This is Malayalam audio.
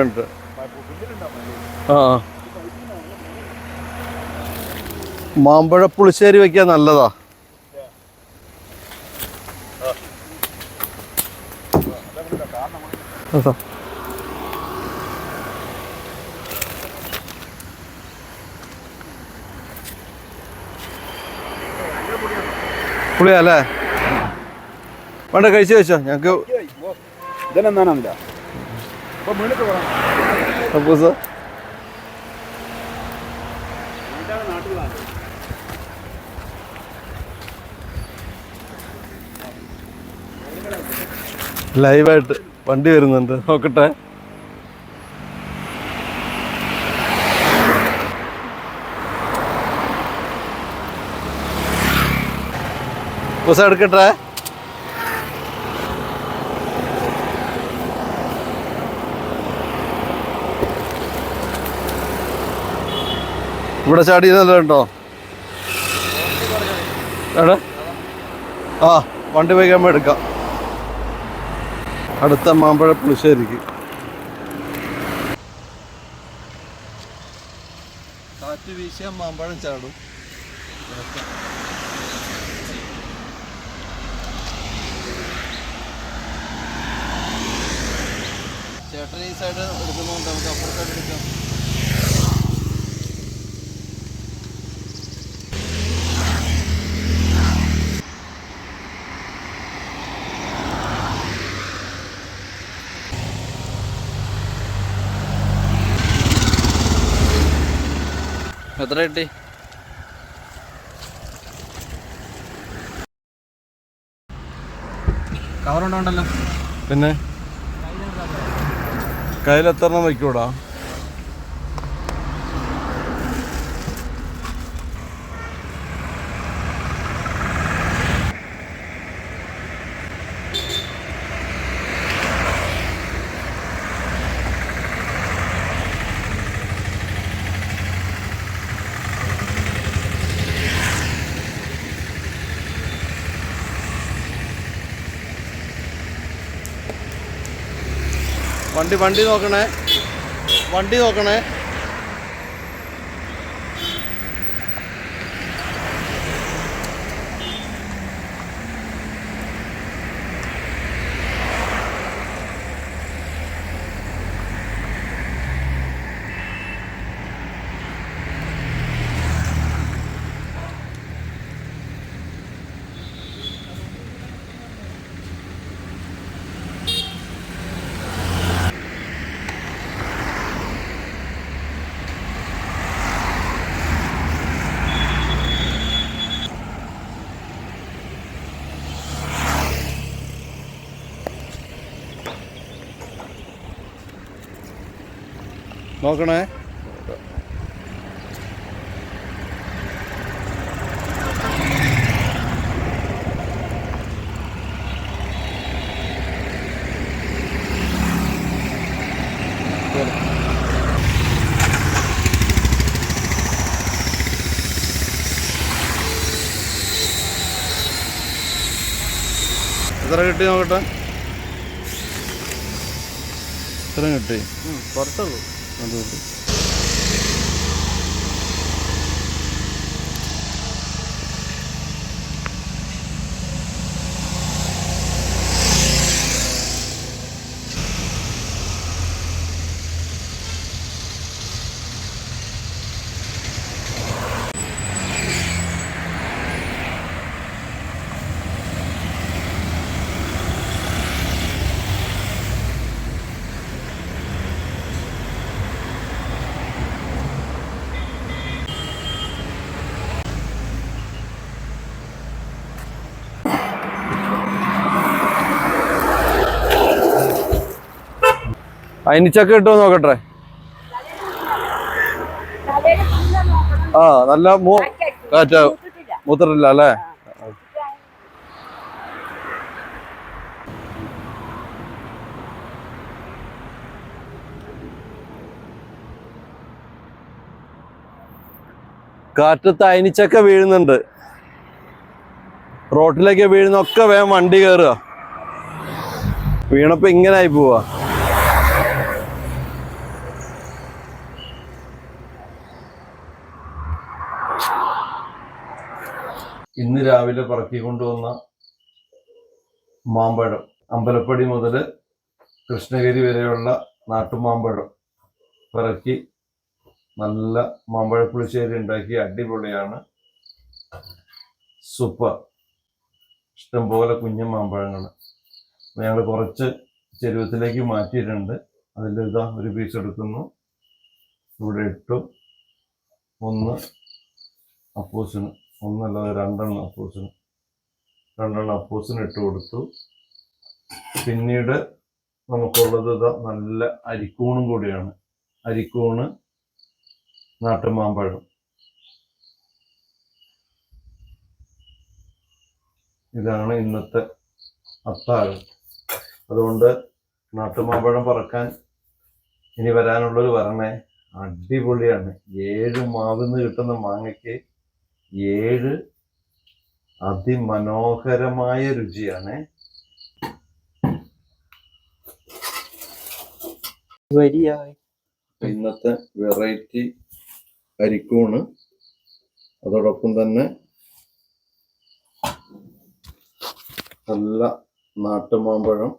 ഉണ്ട്. ആ മാമ്പഴ പുളിശ്ശേരി വെക്കാൻ നല്ലതാ. അതാ. പുളിയല്ലേ വേണ്ട കഴിച്ചു വെച്ചോ ഞങ്ങക്ക് ഇതെന്താണെന്നില്ല അപ്പൊ സാർ. ലൈവായിട്ട് വണ്ടി വരുന്നുണ്ട്. നോക്കട്ടെ. പൂസ എടുക്കട്ടെ. ഇവിടെ ചാടി കേട്ടോ എടാ. ആ വണ്ടി വൈകുമ്പോൾ എടുക്കാം. അടുത്ത മാമ്പഴ പുളിശ്ശേരിക്ക്. കാറ്റ് വീശിയ മാമ്പഴം ചാടും. ചേട്ടൻ ഈ സൈഡ് എടുക്കുന്നതുകൊണ്ട് നമുക്ക് അപ്പുറത്തായിട്ട് എടുക്കാം. എത്ര കിട്ടി? കവറുണ്ടല്ലോ പിന്നെ? കയ്യിൽ എത്ര എണ്ണം വയ്ക്കൂടാ? വണ്ടി വണ്ടി നോക്കണേ. വണ്ടി നോക്കണേ. നോക്കണേ. എത്ര കിട്ടി നോക്കട്ടെ? ഇത്രയും കിട്ടി? പുറത്തുള്ളൂ അത് അയിനിച്ചക്ക കിട്ടുമോ നോക്കട്ടെ? ആ നല്ല മൂ മൂത്രമില്ല അല്ലേ? കാറ്റത്ത് അയനിച്ചൊക്കെ വീഴുന്നുണ്ട്. റോട്ടിലേക്ക് വീഴുന്നൊക്കെ വേഗം വണ്ടി കയറുക വീണപ്പോ ഇങ്ങനെ ആയി പോവാ. ഇന്ന് രാവിലെ പറക്കി കൊണ്ടുവന്ന മാമ്പഴം അമ്പലപ്പടി മുതൽ കൃഷ്ണഗിരി വരെയുള്ള നാട്ടുമാമ്പഴം പറക്കി നല്ല മാമ്പഴപ്പുളിശ്ശേരി ഉണ്ടാക്കി അടിപൊളിയാണ്. സൂപ്പർ. ഇഷ്ടംപോലെ കുഞ്ഞു മാമ്പഴങ്ങൾ ഞങ്ങൾ കുറച്ച് ചെരുവത്തിലേക്ക് മാറ്റിയിട്ടുണ്ട്. അതിൽ ഇതാ ഒരു പീസ് എടുക്കുന്നു. ഇവിടെ ഇട്ടു. ഒന്ന് അപ്പോസിന് ഒന്നല്ലാതെ രണ്ടെണ്ണം അപ്പോസിന്. രണ്ടെണ്ണം അപ്പോസിന് ഇട്ട് കൊടുത്തു. പിന്നീട് നമുക്കുള്ളത് ഇതാ നല്ല അരിക്കൂണും കൂടിയാണ്. അരിക്കൂണ് നാട്ടുമാമ്പഴം. ഇതാണ് ഇന്നത്തെ അത്താഴം. അതുകൊണ്ട് നാട്ടുമാമ്പഴം പറക്കാൻ ഇനി വരാനുള്ളത് വരണേ. അടിപൊളിയാണ്. ഏഴ് മാവിന്ന് കിട്ടുന്ന മാങ്ങയ്ക്ക് ഏഴ് അതിമനോഹരമായ രുചിയാണ്. ഇന്നത്തെ വെറൈറ്റി അരിക്കൂണ്. അതോടൊപ്പം തന്നെ നല്ല നാട്ടുമാമ്പഴം.